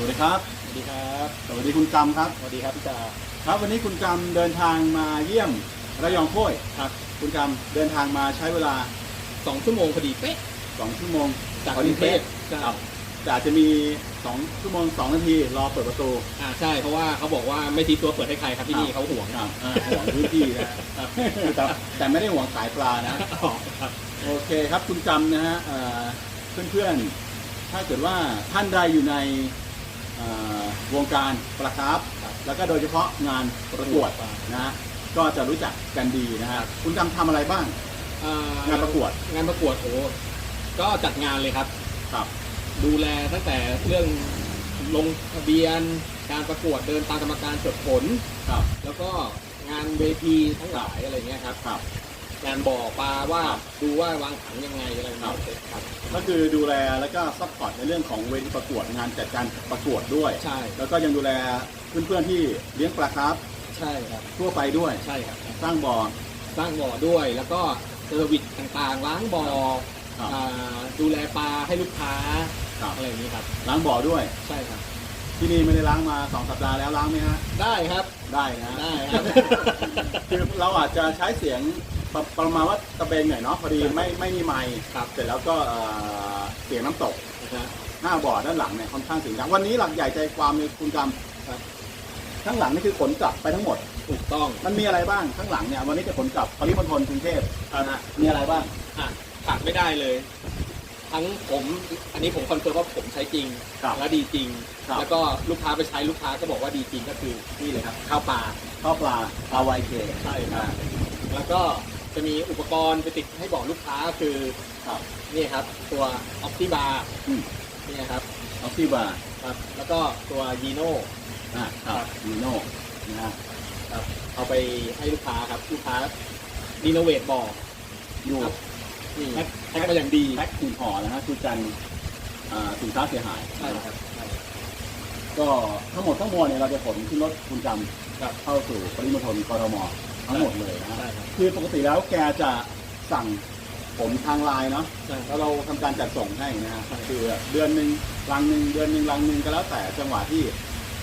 วัสดีครับ สวัสดีครับ สวัสดีคุณกำครับ สวัสดีครับพี่จาครับวันนี้คุณกำเดินทางมาเยี่ยมระยองโพ้ยครับ คุณกำเดินทางมาใช้เวลาสองชั่วโมงพอดีเป๊ะ2ชั่วโมงจากพอกรุดีงเทเป๊ะพใช่ ครับแต่อาจจะมี2ชั่วโมง2นาทีรอเปิดประตู อ่าใช่เพราะว่าเขาบอกว่าไม่ทีตัวเปิดให้ใครครับที่นี่ครับ เขาห่วงครับอ่าห่วงพื้นที่นะครับแต่แต่ไม่ได้ห่วงสายปลานะ อ๋อครับ โอเคครับคุณกำนะฮะเอ่อเพื่อนๆ ถ้าเกิดว่าท่านใดอยู่ในเอ่อ วงการปลาคาร์ฟแล้วก็โดยเฉพาะงานประกวดนะฮะก็จะรู้จักกันดีนะฮะคุณกำทำอะไรบ้างอ่างานประกวด งานประกวดโอ้ก็จัดงานเลยครับครับ ดูแลตั้งแต่เรื่องลงทะเบียนการประกวดเดินตามกรรมการจดผลครับ แล้วก็งานเวทีทั้งหลายอะไรเงี้ยครับครับ งานบ่อปลาว่าดูว่าวางถังยังไงอะไรเงี้ยครับ ก็คือดูแลแล้วก็ซัพพอร์ตในเรื่องของเวทีประกวดงานจัดการประกวดด้วย ใช่แล้วก็ยังดูแลเพื่อนๆที่เลี้ยงปลาคาร์ฟใช่ครับทั่วไปด้วยใช่ครับ สร้างบ่อสร้างบ่อด้วยแล้วก็เซอร์วิสต่างๆ ล้างบ่อครับอ่าดูแลปลาให้ลูกค้าครับอะไรอย่างนี้ครับ ล้างบ่อด้วย ใช่ครับ ที่นี่ไม่ได้ล้างมาสองสัปดาห์แล้วล้างไหมฮะได้ครับ ได้นะได้ครับ คือเราอาจจะใช้เสียง ประประมาณว่าตะเบงหน่อยเนาะพอดีไม่ไม่มีไมค์ครับเสร็จแล้วก็เอ่อเสียงน้ำตกนะฮะหน้าบ่อด้านหลังเนี่ยค่อนข้างเสียงดังวันนี้หลักใหญ่ใจความในคุณกรรมครับข้างหลังนี่คือขนกลับไปทั้งหมดถูกต้องมันมีอะไรบ้างข้างหลังเนี่ยวันนี้จะขนกลับปริมณฑลกรุงเทพนะฮะมีอะไรบ้างอะขาดไม่ได้เลย ทั้งผมอันนี้ผมคอนเฟิร์มว่าผมใช้จริงครับและดีจริงครับแล้วก็ลูกค้าไปใช้ลูกค้าก็บอกว่าดีจริงก็คือนี่เลยครับข้าวปลาข้าวปลาปลาวายเคใช่ครับแล้วก็ จะมีอุปกรณ์ไปติดให้บอกลูกค้าคือครับนี่ครับ ตัวออ t ติบาร์อืมนี่ครับออกซี่บาร์ครับ แล้วก็ตัวยีโน่อ่าครับมีโน่นะฮะครับเอาไปให้ลูกค้าครับลูกค้ารีโนเวทบ่ออยู่ครับนี่แพ็คแพ็คมาอย่างดีแพ็คถุงห่อนะฮะคือกันอ่าสินค้าเสียหายใช่ครับใช่ก็ทั้งหมดทั้งมวลเนี่ยเราจะขนขึ้นรถคุณจำครับเข้าสู่ปริมณฑลกรทม ทั้งหมดเลยนะฮะใช่ครับคือปกติแล้วแกจะสั่งผมทางไลน์เนาะใช่คแล้รับวเราทำการจัดส่งให้นะฮะใช่คือเดือนหนึ่งรังหนึ่งเดือนหนึ่งรังหนึ่งก็แล้วแต่จังหวะที่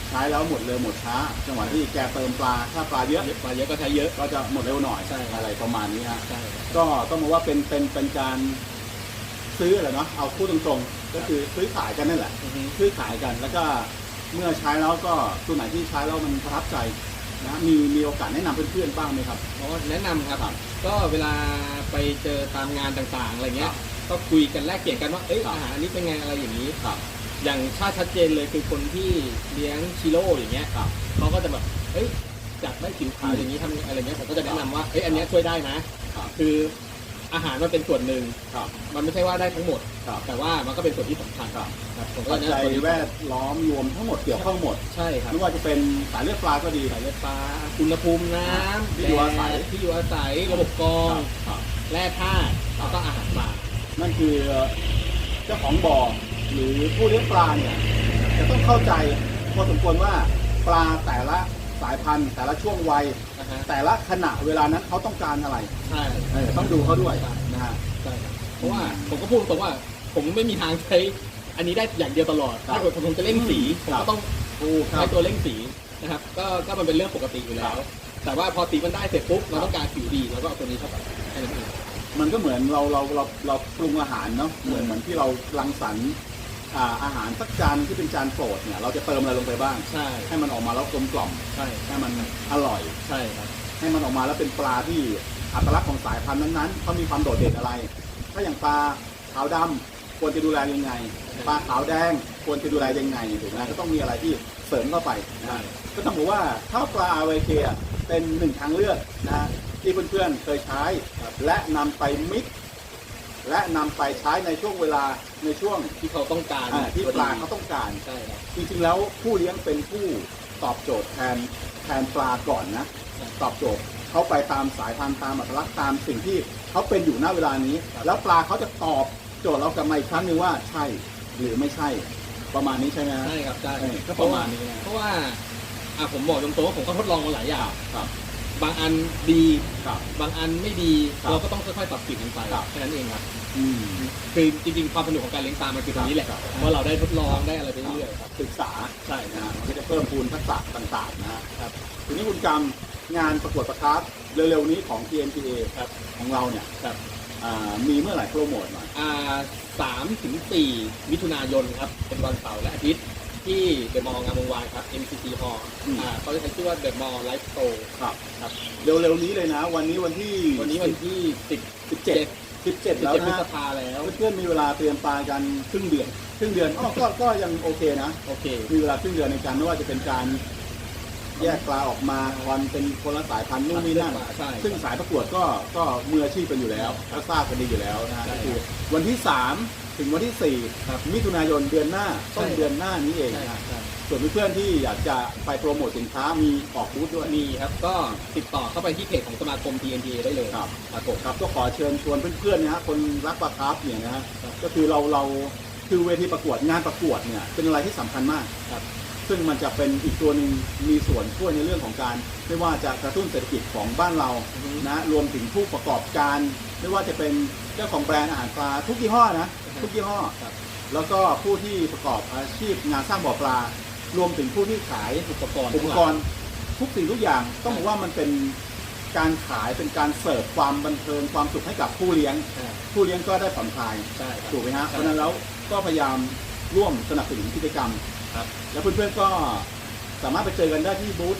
ใช้แล้วหมดเร็วหมดช้า จังหวะที่แกเติมปลาถ้าปลาเยอะเยอะมาเยอะก็ใช้เยอะ ก็จะหมดเร็วหน่อยใช่อะไรประมาณนี้ฮะ ใช่ครับ ก็ต้องบอกว่าเป็นเป็นเป็นการซื้อแหละเนาะเอาพูดตรงๆ ก็คือซื้อขายกันนั่นแหละ อือฮึ ซื้อขายกันแล้วก็เมื่อใช้แล้วก็ตัวไหนที่ใช้แล้วมันประทับใจ นะมีมีโอกาสแนะนำเพื่อนๆบ้างไหมครับเพราะว่าแนะนำครับ ครับก็เวลาไปเจอตามงานต่างๆ อะไรเงี้ครัย บก็คุยกันแลกเปลี่ยนกันว่า เอ้ยครับ อาหารอันนี้เป็นไงอะไรอย่างนี้ ครับ อย่างชาติชัดเจนเลยคือคนที่เลี้ยงชิโร่อย่างเงี้ยครับ เขาก็จะแบบ เอ้ยอยากได้ผิวขาวอย่างนี้ทำอะไรเงี้ยผมก็จะแนะนำว่า เอ้ยอันเนี้ยช่วยได้นะ ครับ คือ อาหารมันเป็นส่วนหนึ่ง ครับมันไม่ใช่ว่าได้ทั้งหมด ครับแต่ว่ามันก็เป็นส่วนที่สำคัญครับครับผมก็ปัจแนะจัยนำตัวนี้แวดล้อมรวมทั้งหมดเกี่ยวข้องหมดใช่ครับ ไม่ว่าจะเป็นสายเลือดปลาก็ดี สายเลือดปลาอุณหภูมิน้ำที่อยู่อาศัย แดดที่อยู่อาศัย ระบบกรองครับ แร่ธาตุแล้วก็อาหารปลา นั่นคือเจ้าของบ่อหรือผู้เลี้ยงปลาเนี่ยจะต้องเข้าใจพอสมควรว่าปลาแต่ละสายพันธุ์ แต่ละช่วงวัยนะ ฮะแต่ละขณะเวลานั้นเขาต้องการอะไรใช่เออต้องดูเขาด้วยนะฮะ ใช่ครับเพราะว่าผมก็พูดตรงว่า ผมไม่มีทางใช้อันนี้ได้อย่างเดียวตลอดครับถ้าเกิดผมจะเล่นสีผมครับ ก็ต้องถูกครัใช้บ ตัวเล่นสีนะครับก็ก็มันเป็นเรื่องปกติอยู่แล้ครัวบแต่ว่าพอสีมันได้เสร็จปุ๊บเราครับต้องการผิวดีเราก็เอาตัวนี้เข้าไปแค่นั้นเอง มันก็เหมือนเราเราเราเราปรุงอาหารเนาะอืมเหมือนเหมือนที่เรารังสรรค์ อ่าอาหารสักจานที่เป็นจานโปรดเนี่ยเราจะเติมอะไรลงไปบ้าง ใช่ ให้มันออกมาแล้วกลมกล่อมใช่ ให้มันอร่อย ใช่ครับ ให้มันออกมาแล้วเป็นปลาที่อัตลักษณ์ของสายพันธุ์นั้นๆเขามีความโดดเด่นอะไร ถ้าอย่างปลาขาวดำควรจะดูแลยังไง ปลาขาวแดงควรจะดูแลยังไงถูกไหมก็ต้องมีอะไรที่เสริมเข้าไปนะใช่ฮะก็ต้องบอกว่าข้าวปลา RYK อะเป็นหนึ่งทางเลือกนะฮะที่เพื่อนๆเคยใช้ และนำไปมิกซ์ และนำไปใช้ในช่วงเวลาในช่วงที่เขาต้องการอ่าที่พอปดีลาเขาต้องการ ใช่ครับ จริงๆแล้วผู้เลี้ยงเป็นผู้ตอบโจทย์แทนแทนปลาก่อนนะใช่ตอบโจทย์เขาไปตามสายพันธุ์ตามอัตลักษณ์ตามสิ่งที่เขาเป็นอยู่ณเวลานี้ ครับ แล้วปลาเขาจะตอบโจทย์เรากลับมาอีกครั้งหนึงว่าใช่หรือไม่ใช่ ประมาณนี้ใช่ไหมฮะ ใช่ครับใช่เออก็ประมาณนี้นะ เพราะว่าอะผมบอกตรงๆว่าผมก็ทดลองมาหลายอย่าง ครับ บางอันดีครับบางอันไม่ดีครับเราก็ต้องค่อยๆปรับเปลี่ยนกันไปครับ แค่นั้นเองครับอืมคคือจริงๆความสนุกของการเลี้ยงปลามันคือตรงนี้แหละครับ เพราะเราได้ทดลองได้อะไรไปเรื่อยๆครับ ศึกษาใช่คนะรับฮะมันก็จะเพิ่มพูนทักษะต่างๆนะฮะครับทีนี้คุณกำงานประกวดประคับเร็วๆนี้ของ TNTA ครับของเราเนี่ยครับ อ่ามีเมื่อไหร่โปรโมทหน่อย อ่าสามถึงสี่มิถุนายนครับ เป็นวันเสาร์และอาทิตย์ ที่เดอะมอลล์งามวงวานครับ MCC Hall อืม อ่าเขาจะใช้ชื่อว่าเดอะมอลล์ไลฟ์สโตร์ครับครับ เร็วๆนี้เลยนะ วันนี้วันที่วันนี้วันที่สิบสิบเจ็ดสิบเจ็ดแล้ว17พฤนะษภาแล้ว เพื่อนๆมีเวลาเตรียมปลากันครึ่งเดือนครึ่งเดือนอ๋อก็ก็ยังโอเคนะ โอเค มีเวลาครึ่งเดือนในการไม่ว่าจะเป็นการแยกปลาออกมาวันเป็นคนละสายพันธุ์นู่นนี่นั่นใช่ซึ่งสายประกวดก็ก็มืออาชีพกันอยู่แล้วก็ทราบกันดีอยู่แล้วนะฮะใช่ ก็คือวันที่3 ถึงวันที่ครับ4มิถุนายนเดือนหน้าต้นใช่ เดือนหน้านี้เองใช่นะใช่ส่วนเพื่อนๆที่อยากจะไปโปรโมทสินค้ามีออกบูธด้วยมีครับก็ติดต่อเข้าไปที่เพจของสมาคม TNTA ได้เลยครับ ครับผม ครับก็ขอเชิญชวนเพื่อนๆนะฮะคนรักปลาคาร์ฟเนี่ยนะฮะครับก็คือเราเราคือเวทีประกวดงานประกวดเนี่ยเป็นอะไรที่สำคัญมากครับ ซึ่งมันจะเป็นอีกตัวหนึ่งมีส่วนช่วยในเรื่องของการ ไม่ว่าจะกระตุ้นเศรษฐกิจของบ้านเราอือฮึนะรวมถึงผู้ประกอบการ ไม่ว่าจะเป็นเจ้าของแบรนด์อาหารปลาทุกยี่ห้อนะอือฮึ ทุกยี่ห้อ ครับ แล้วก็ผู้ที่ประกอบอาชีพงานสร้างบ่อปลา รวมถึงผู้ที่ขายอุปกรณ์อุปกรณ์ทุกสิ่งทุกอย่างต้องบอกว่ามันเป็นการขายเป็นการเสิร์ฟความบันเทิงความสุขให้กับผู้เลี้ยงอ่าผู้เลี้ยงก็ได้ผ่อนคลายใช่ครับ ถูกไหมฮะใช่เพราะฉะนั้นแล้วก็พยายามร่วมสนับสนุนกิจกรรม ครับ แล้วเพื่อนๆก็สามารถไปเจอกันได้ที่บูธ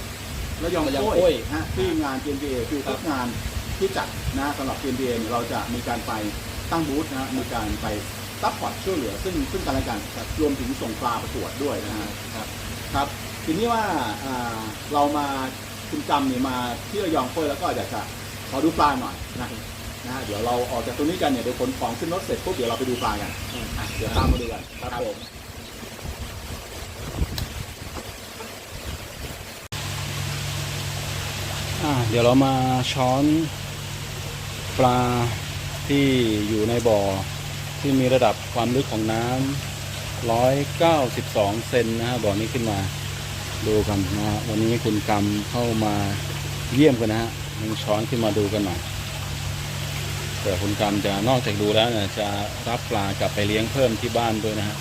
ระยองระยองโค้โค้ยยฮะที่งาน TNBA คือครัทุบ กงานที่จัดนะสำหรับ TNBA เนี่ยเราจะมีการไปตั้งบูธนะฮะมีการไป ซัพพอร์ตช่วยเหลือซึ่งซึ่งกันและกันครับรวมถึงส่งปลาประกวดด้วยนะฮะครับครับทีนี้ว่าอ่าเรามาคุณจำเนี่ยมาที่ระยองโค้ยแล้วก็อยากจะขอดูปลาหน่อยนะนะฮะเดี๋ยวเราออกจากตรงนี้กันเนี่ยเดี๋ยวขนของขึ้นรถเสร็จปุ๊บเดี๋ยวเราไปดูปลากันอืมอะเดี๋ยวตามมาดูกันครับผมอ่าเดี๋ยวเรามาช้อนปลาที่อยู่ในบ่อ ที่มีระดับความลึกของน้ำ192 เซนนะฮะบ่อนี้ขึ้นมาดูกันนะฮะวันนี้คุณกำเข้ามาเยี่ยมกันนะฮะลองช้อนขึ้นมาดูกันหน่อยแต่คุณกำจะนอกจากดูแล้วเนี่ยจะรับปลากลับไปเลี้ยงเพิ่มที่บ้านด้วยนะฮะ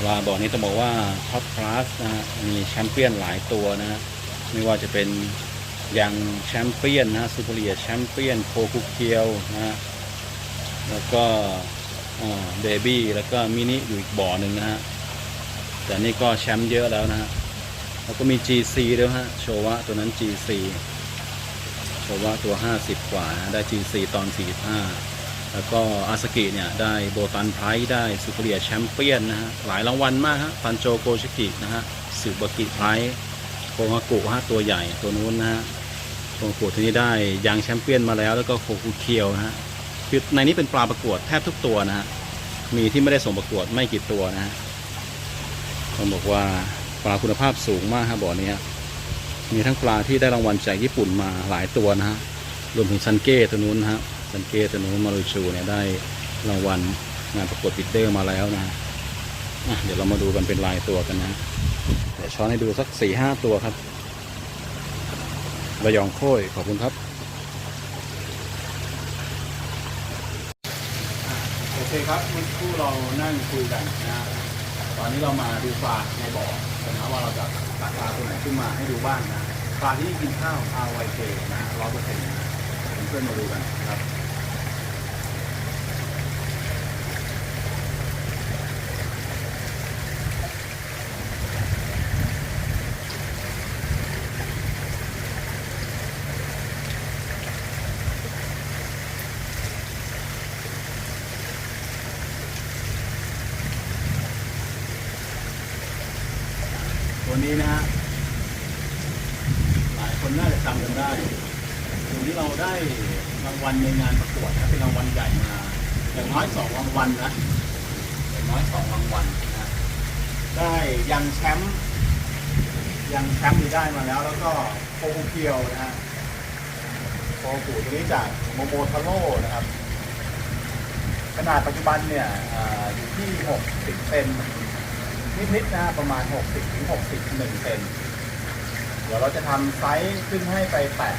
ปลาบ่อนี้ต้องบอกว่าท็อปคลาสนะฮะมีแชมเปี้ยนหลายตัวนะฮะไม่ว่าจะเป็นยังแชมเปี้ยนนะซูเปอร์เลียแชมเปี้ยนโคคุเคียวนะฮะ แล้วก็เบบี้แล้วก็มินิอยู่อีกบ่อหนึ่งนะฮะ แต่นี่ก็แชมป์เยอะแล้วนะฮะ แล้วก็มี GC ด้วยฮะ โชวะตัวนั้น GC โชวะตัว 50 กว่าได้ GC ตอน 45 แล้วก็อาสกิเนี่ย ได้โบตันไพรส์ได้ซูเปอร์เลียแชมเปี้ยนนะฮะ หลายรางวัลมากฮะ ปันโจโกชิกินะฮะสึบกิไพรส์โคฮากุฮะตัวใหญ่ตัวนู้นนะฮะโคฮากุที่นี้ได้ยังแชมเปี้ยนมาแล้ว แล้วก็โคคุเคียวนะฮะ คือในนี้เป็นปลาประกวดแทบทุกตัวนะฮะมีที่ไม่ได้ส่งประกวดไม่กี่ตัวนะฮะต้องบอกว่าปลาคุณภาพสูงมากครับบ่อนี้ฮะมีทั้งปลาที่ได้รางวัลจากญี่ปุ่นมาหลายตัวนะฮะรวมถึงซันเก้ตัวนู้นนะฮะซันเก้ตัวนู้นมารุชูเนี่ยได้รางวัลงานประกวดปิดเดอร์มาแล้วนะะเดี๋ยวเรามาดูกันเป็นรายตัวกันนะฮะเดี๋ยวช้อนให้ดูสักสี่ห้าตัวครับระยองโค้ยขอบคุณครับ โอ เคครับเมื่อสักครู่เรานั่งคุยกันนะตอนนี้เรามาดูปลาในบ่อนะว่าเราจะตักปลาตัวไหนขึ้นมาให้ดูบ้างนะปลาที่กินข้าว RYK นะร้อยเปอร์เซ็นต์เพื่อนมาดูกันนะครับ ตัวนี้นะฮะหลาย คนน่าจะจำกันได้ตัวนี้เราได้รางวัลในงานประกวดนะเป็นรางวัลใหญ่มาอย่างน้อยสองรางวัลนะอย่างน้อยสองรางวัลนะได้ยังแชมป์ยังแชมป์ที่ได้มาแล้ว แล้วก็โคคูเคียวนะฮะโคคูตัวนี้จากโมโมทาโร่นะครับ ขนาดปัจจุบันเนี่ยออยู่ที่ 60เซนนิดๆนะประมาณ 60ถึง61เซนเดี๋ยวเราจะทำไซส์ขึ้นให้ไปแปะ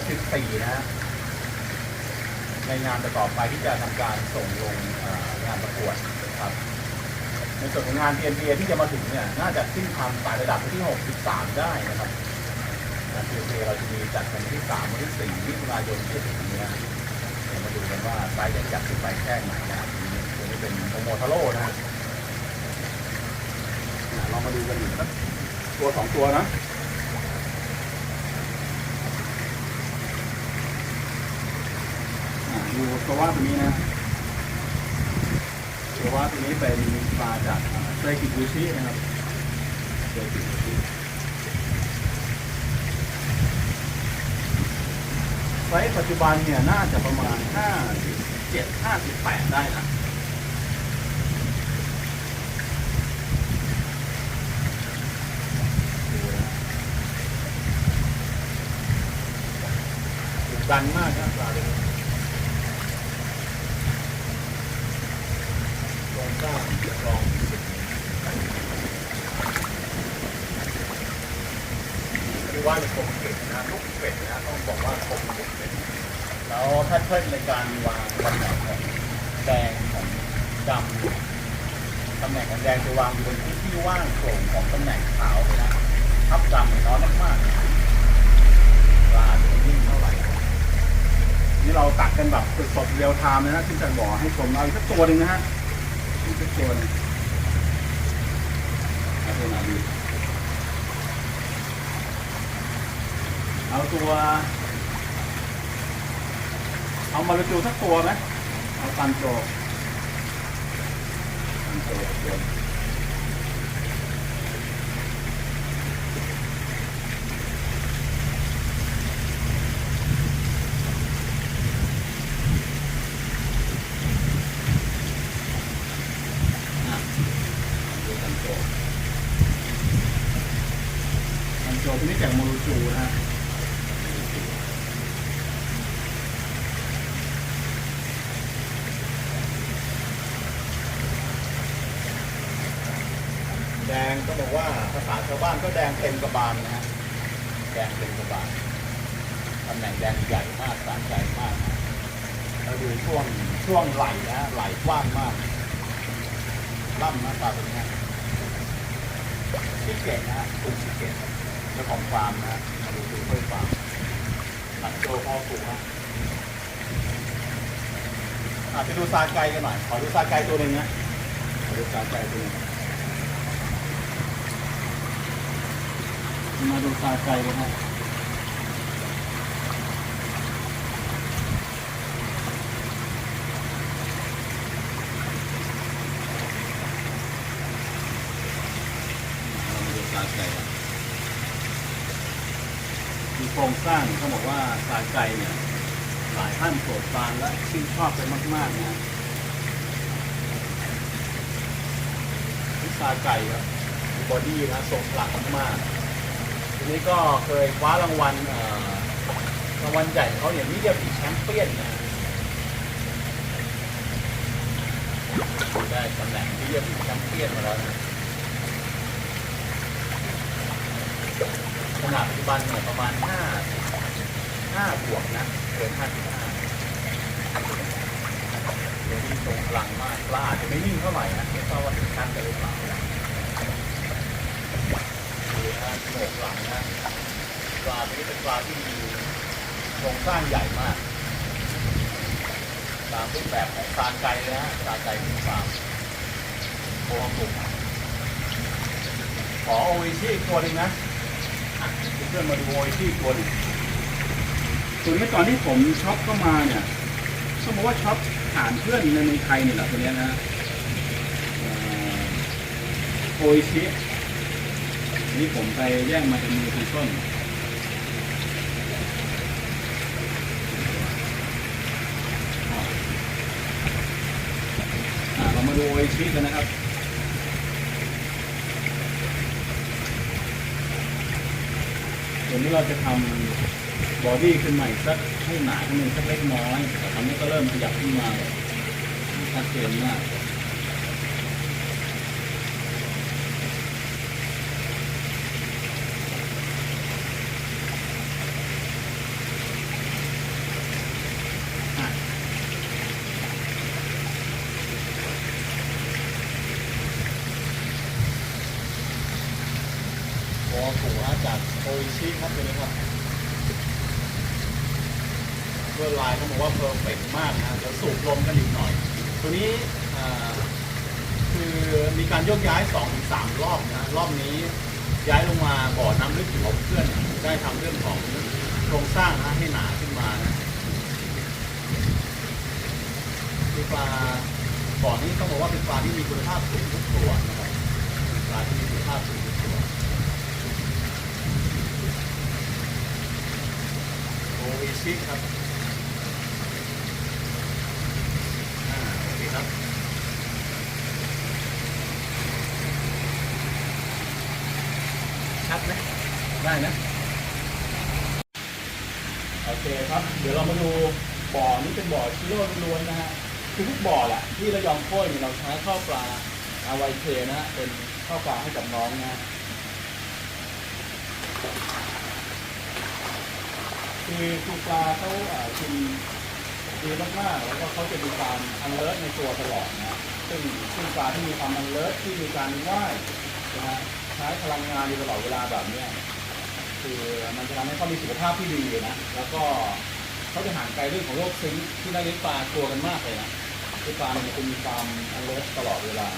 64 นะฮะในงานต่อไปที่จะทำการส่งลงงานประกวดนะครับ ในส่วนของงาน PNPA ที่จะมาถึงเนี่ยน่าจะขึ้นทำสายระดับที่ 63 ได้นะครับงาน PNPA เราจะมีจัดกันวันที่ 3 วันที่ 4มิถุนายนที่ถึงนี้นะเดี๋ยวมาดูกันว่าไซส์จะจัดขึ้นไปแค่ไหนนะครับตัวนี้เป็นโมโมทาโร่นะฮะอะลองมาดูกันอีกสักตัวสองตัวนะ อ่า ดูตัวว่าตัวนี้นะตัวว่าตัวนี้เป็นปลาจากเซกิบูชินะครับเซกิบูชิไซส์ปัจจุบันเนี่ยน่าจะประมาณ 57 58 ได้นะดูนะดุดันมากนะปลาตัวนี้ ลองสร้างลองคือ ว่าเป็นคมเป็ดนะลูกเป็ดนะต้องบอกว่าคมเป็ดแล้วถ้าเทิดในการวางตำแหน่งของแดงของดำตำแหน่งของแดงจะวางอยู่บนที่ที่ว่างโปร่งของตำแหน่งขาวเลยนะทับดำน้อยมากๆปลาจะนิ่งเท่าไหร่นี่เราตักกันแบบสดๆเรียวไทม์เลยนะที่จะบอกให้ชมเราอีกสักตัวหนึ่งนะฮะอีกสักตัวนึงเอาตัวไหนดี เอาตัว เอามาลจูสักตัวไหมเอาตันโจตันโจตัวดูตันโจตันโจตัวนี้จากโมรูจูนะฮะ แดงก็บอกว่าภาษา ชาวบ้านก็แดงเต็มกระบาลนะฮะแดงเต็มกระบาลตำแหน่งแดงใหญ่มากสารใหญ่มากนะแล้วดูช่วงช่วงไหลนะฮะไหลกว้างมากล่ำนะปลาตัวนี้ที่เก่งนะฮะกลุ่มที่เก่งเจ้าของฟาร์มนะฮะมาดูดูเพื่อนฟาร์มหลังโจพ่อปลูกฮะอะไปดูซาไกกันหน่อยขอดูซาไกตัวหนึ่งนะขอดูซาไกตัวหนึ่ง มาดูซาไกกันฮะมาดูซาไกกันมีโครงสร้างเขาบอกว่าซาไกเนี่ยหลายท่านโปรดปรานและชื่นชอบเป็นมากๆนะนี่ซาไกครับบอดี้นะทรงพลังมากๆ ทีนี้ก็เคยคว้ารางวัลรางวัลใหญ่เขาเนี่ยมิเดียบีแชมเปี้ยนนะได้ตำแหน่งมิเดียบีแชมเปี้ยนมาแล้วขนาดปัจจุบันเนี่ยประมาณ5 5บวกนะเกิน55เดี๋ยวนี้ทรงพลังมากปลาอาจจะไม่นิ่งเท่าไหร่นะไม่ทราบว่าถึงขั้นกันหรือเปล่า นะดูนะโหนกหลังนะปลาตัวนี้เป็นปลาที่มีโครงสร้างใหญ่มาก ตามรูปแบบของซาไกเลยนะฮะซาไกเป็นฟาร์มโคกุ่มขอโออิชิอีตัวหนึ่งนะเพื่อนมาดูโออิชิอีตัวหนึ่งตัวนี้ตอนที่ผมช็อปเข้ามาเนี่ยต้องบอกว่าช็อปผ่านเพื่อนในเมืองไทยนี่แหละตัวเนี้ยนะฮะโออิชิ นี่ผมไปแย่งมาจากมือคุณต้นเรามาดูโอชิกันนะครับเดี๋ยวนี้เราจะทำบอดี้ขึ้นใหม่สักให้หนาขึ้นสักเล็กน้อยแต่ตอนนี้ก็เริ่มขยับขึ้นมาแบบชัดเจนมาก ถูนะจากโออิชิครับตัวนี้ครับ ลวดลายเขาบอกว่าเพอร์เฟกมากนะเดี๋ยวสูบลมกันอีกหน่อย ตัวนี้คือมีการโยกย้าย2อถึงสรอบนะรอบนี้ย้ายลงมาบ่อน้ำลึกอยู่กับเพื่อนได้ทำเรื่องของโครงสร้างนะให้หนาขึ้นมานะคือปลาบ่อนี้ต้องบอกว่าเป็นปลาที่มีคุณภาพสูงทุกตัวนะครับเป็นปลาที่มีคุณภาพสูงทุกตัวโอเอชิครับอ่าโอเคครับชัดไหมได้นะโอเคครับ เดี๋ยวเรามาดูบ่อนี้เป็นบ่อชิโร่ล้วนๆนะฮะคือทุกบ่อแหละที่ระยองโค้ยเนี่ยเราใช้ข้าวปลาอาไวเคนะฮะเป็นข้าวปลาให้กับน้องนะฮะคือคือปลาเขาอ่ากิน ดีมากๆแล้วก็เขาจะมีความอันเลิศในตัวตลอดนะซึ่งซึ่งปลาที่มีความอันเลิศที่มีการว่ายนะฮะใช้พลังงานอยู่ตลอดเวลาแบบเนี้ยคือมันจะทำให้เขามีสุขภาพที่ดีนะแล้วก็เขาจะห่างไกลเรื่องของโรคซิงค์ที่นักเลี้ยงปลากลัวกันมากเลยนะคือปลาเนี่ยมันจะมีความอันเลิศตลอดเวลา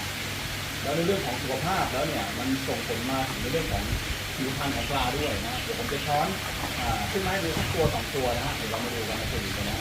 แล้วในเรื่องของสุขภาพแล้วเนี่ยมันส่งผลมาถึงในเรื่องของผิวพรรณของปลาด้วยนะเดี๋ยวผมจะช้อนอ่าขึ้นมาให้ดูสักตัวสองตัวนะฮะเดี๋ยวเรามาดูกันนะตัวนี้กันนะ